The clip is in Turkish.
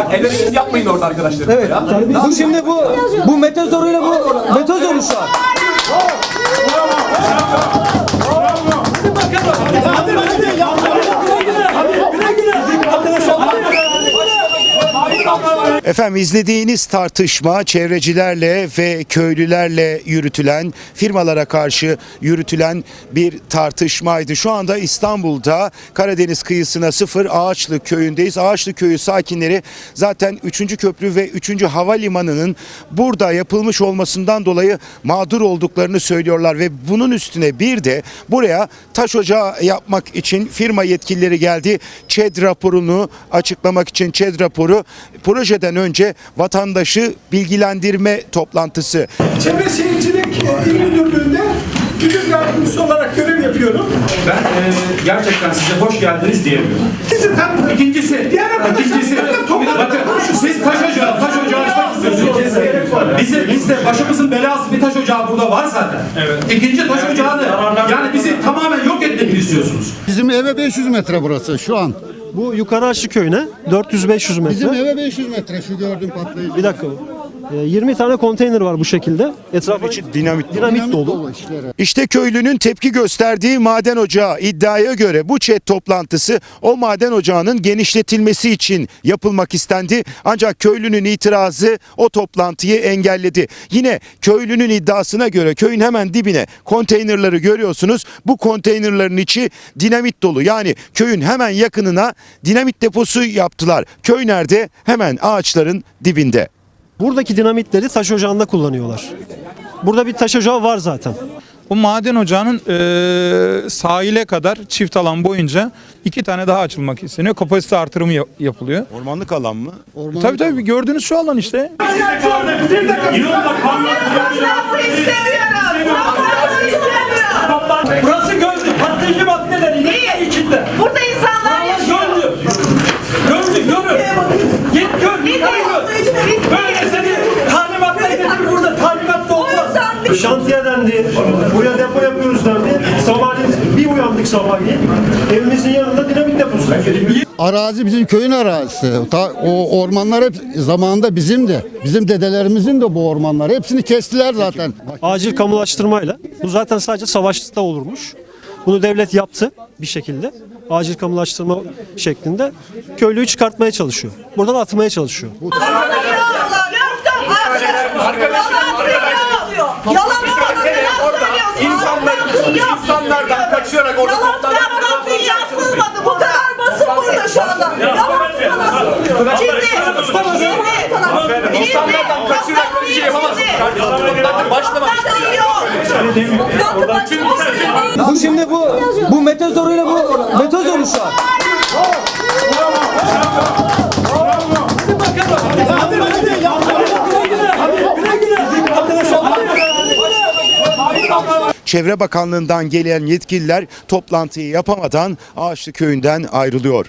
Ya el hareketi yapmayın orada arkadaşlar. Evet. Ya. Şimdi bu bu metezoruyla bu metezoru şu an. Efendim izlediğiniz tartışma çevrecilerle ve köylülerle yürütülen, firmalara karşı yürütülen bir tartışmaydı. Şu anda İstanbul'da Karadeniz kıyısına sıfır Ağaçlı köyündeyiz. Ağaçlı köyü sakinleri zaten 3. köprü ve 3. havalimanının burada yapılmış olmasından dolayı mağdur olduklarını söylüyorlar ve bunun üstüne bir de buraya taş ocağı yapmak için firma yetkilileri geldi. ÇED raporunu açıklamak için ÇED raporu projeden önce vatandaşı bilgilendirme toplantısı. Çevre Şehircilik İl Müdürlüğü'nde müdür yardımcısı olarak görev yapıyorum. Ben e, gerçekten size hoş geldiniz diyemiyorum. Sizi tanıdım. İkincisi, Diğer arkadaşlar ikincisi, bakın siz taş ocağı, taş ocağı açmak istiyorsunuz. Bize, bizde başımızın belası bir taş ocağı burada var zaten. Evet. İkinci taş ocağını, yani bizi tamamen yok etmek istiyorsunuz. Bizim eve 500 metre burası şu an. Bu yukarı aşçı köyüne 400-500 metre. Bizim eve 500 metre şu gördüğüm patlayıcı. Bir dakika. Ee, 20 tane konteyner var bu şekilde. Etrafı dinamit dinamit dolu. İşte köylünün tepki gösterdiği maden ocağı iddiaya göre bu ÇED toplantısı o maden ocağının genişletilmesi için yapılmak istendi. Ancak köylünün itirazı o toplantıyı engelledi. Yine köylünün iddiasına göre köyün hemen dibine konteynerları görüyorsunuz. Bu konteynerların içi dinamit dolu. Yani köyün hemen yakınına dinamit deposu yaptılar. Köy nerede? Hemen ağaçların dibinde. Buradaki dinamitleri taş ocağında kullanıyorlar. Burada bir taş ocağı var zaten. Bu maden ocağının eee, sahile kadar çift alan boyunca iki tane daha açılmak isteniyor. Kapasite artırımı yap- yapılıyor. Ormanlık alan mı? Orman Tabii tabii gördüğünüz şu alan işte. Burası Gölcük. Patlayıcı maddeleri Neyi? içinde. Burada insanlar yaşıyor. Gölcük. Gölcük görün. Git gör. Bir de Dendi. Buraya depo yapıyoruz dendi. Sabahleyin bir uyandık sabahleyin. Evimizin yanında dinamit deposu. Arazi bizim köyün arazisi. Ta, o ormanlar hep zamanında bizim de. Bizim dedelerimizin de bu ormanlar. Hepsini kestiler zaten. Acil kamulaştırmayla. Bu zaten sadece savaşta olurmuş. Bunu devlet yaptı bir şekilde. Acil kamulaştırma şeklinde köylüyü çıkartmaya çalışıyor. Buradan atmaya çalışıyor. Yalan orada Yalan toplantılar söylüyorsun. Yapılmadı. Bu kadar basın burada şu anda. Yalan söylüyorsun. Şimdi. Şimdi. İnsanlardan kaçırarak böyle bir şey. Bu şimdi bu bu metezoruyla bu metezoru şu an. Çevre Bakanlığı'ndan gelen yetkililer toplantıyı yapamadan Ağaçlı Köyü'nden ayrılıyor.